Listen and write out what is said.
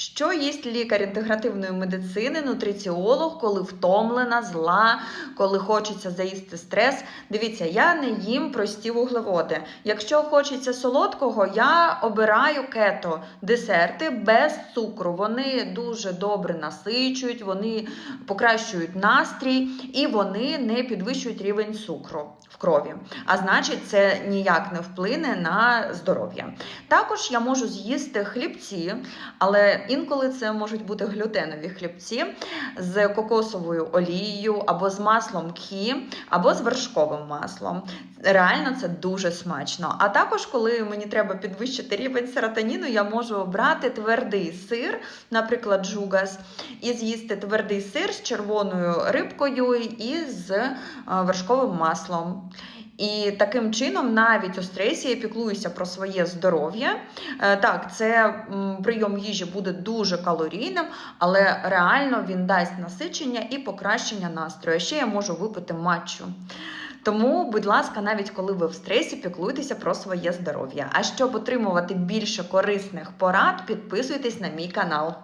Що їсть лікар інтегративної медицини, нутриціолог, коли втомлена, зла, коли хочеться заїсти стрес? Дивіться, я не їм прості вуглеводи. Якщо хочеться солодкого, я обираю кето десерти без цукру. Вони дуже добре насичують, вони покращують настрій і вони не підвищують рівень цукру в крові. А значить, це ніяк не вплине на здоров'я. Також я можу з'їсти хлібці, але інколи це можуть бути глютенові хлібці з кокосовою олією, або з маслом кі, або з вершковим маслом. Реально це дуже смачно. А також, коли мені треба підвищити рівень серотоніну, я можу обрати твердий сир, наприклад, джугас, і з'їсти твердий сир з червоною рибкою і з е, вершковим маслом. І таким чином, навіть у стресі, я піклуюся про своє здоров'я. Е, Так, це прийом їжі буде дуже калорійним, але реально він дасть насичення і покращення настрою. Ще я можу випити матчу. Тому, будь ласка, навіть коли ви в стресі, піклуйтеся про своє здоров'я. А щоб отримувати більше корисних порад, підписуйтесь на мій канал.